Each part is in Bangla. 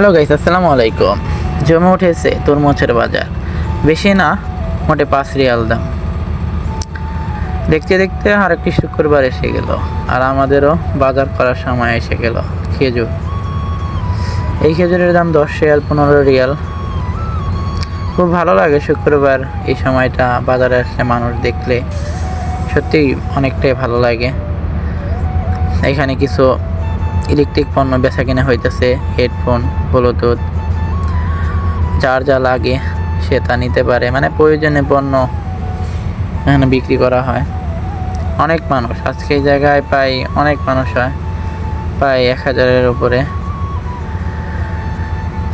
হ্যালো গাইস, আসসালামু আলাইকুম। জমে উঠেছে তরমুজের বাজার। বেশি না, মোটে পাঁচ রিয়াল দাম। দেখতে দেখতে আর একটি শুক্রবার এসে গেল আর আমাদেরও বাজার করার সময় এসে গেল খেজুর। এই খেজুরের দাম দশ রিয়াল, পনেরো রিয়াল। খুব ভালো লাগে শুক্রবার এই সময়টা বাজারে আসলে মানুষ দেখলে। সত্যিই অনেকটাই ভালো লাগে। এখানে কিছু ইলেকট্রিক পণ্য বেচা কিনা হইতেছে, হেডফোন, ব্লুটুথ, যার যা লাগে সে তা নিতে পারে। মানে প্রয়োজনীয় পণ্য এখানে বিক্রি করা হয়। অনেক মানুষ, আজকে এই জায়গায় প্রায় অনেক মানুষ হয়, প্রায় এক হাজারের উপরে।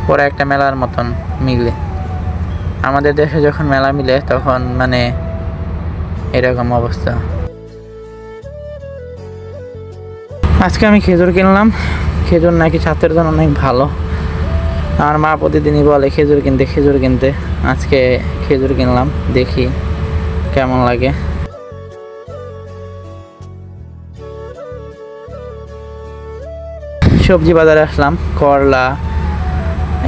পরে একটা মেলার মতন মিলে। আমাদের দেশে যখন মেলা মিলে, তখন মানে এরকম অবস্থা। আজকে আমি খেজুর কিনলাম। খেজুর নাকি ছাত্রের জন্য অনেক ভালো। আমার মা প্রতিদিনই বলে খেজুর কিনতে খেজুর কিনতে। আজকে খেজুর কিনলাম, দেখি কেমন লাগে। সবজি বাজারে আসলাম, করলা।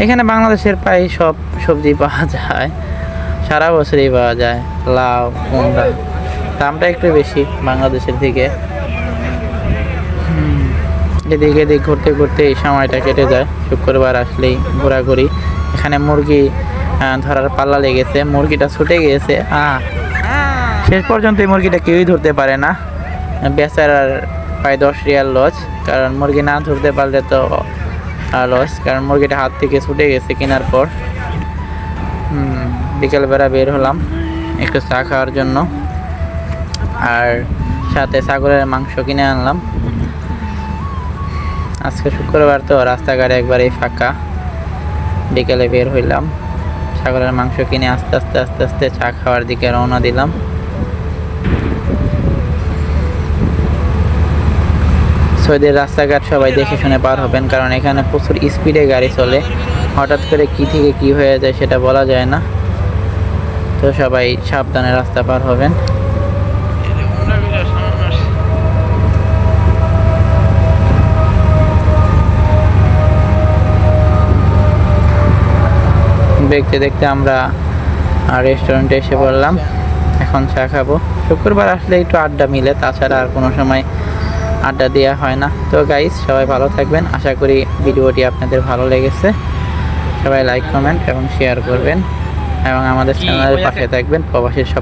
এখানে বাংলাদেশের প্রায় সব সবজি পাওয়া যায়। সারা বছরই পাওয়া যায়, লাউ, কুমড়া। দামটা একটু বেশি বাংলাদেশের থেকে এদিকে এদিক ঘুরতে ঘুরতে এই সময়টা কেটে যায়। শুক্রবার আসলেই ঘোরাঘুরি। এখানে মুরগি ধরার পাল্লা লেগেছে। মুরগিটা ছুটে গিয়েছে। আহ শেষ পর্যন্ত এই মুরগিটা কেউই ধরতে পারে না। বেচারার প্রায় দশ রিয়াল লস। কারণ মুরগি না ধরতে পারলে তো লস। কারণ মুরগিটা হাত থেকে ছুটে গেছে কেনার পর। বিকেলবেলা বের হলাম একটু চা খাওয়ার জন্য। আর সাথে ছাগলের মাংস কিনে আনলাম। আজকে শুক্রবার তো রাস্তাঘাট একবারেই ফাঁকা। বিকেলে বের হইলাম। ছাগলের মাংস কিনে আস্তে আস্তে আস্তে আস্তে চা খাওয়ার দিকে রওনা দিলাম। সৌদির রাস্তাঘাট সবাই দেখে শুনে পার হবেন, কারণ এখানে প্রচুর স্পিডে গাড়ি চলে। হঠাৎ করে কি থেকে কি হয়ে যায় সেটা বলা যায় না। তো সবাই সাবধানে রাস্তা পার হবেন। দেখতে দেখতে আমরা রেস্টুরেন্টে এসে পড়লাম। এখন চা খাব। শুক্রবার আসলে একটু আড্ডা মিলে তাছাড়া আর কোনো সময় আড্ডা দেওয়া হয় না। তো গাইজ সবাই ভালো থাকবেন। আশা করি ভিডিওটি আপনাদের ভালো লেগেছে। সবাই লাইক কমেন্ট এবং শেয়ার করবেন। এবং আমাদের চ্যানেলের পাশে থাকবেন। প্রবাসীর সব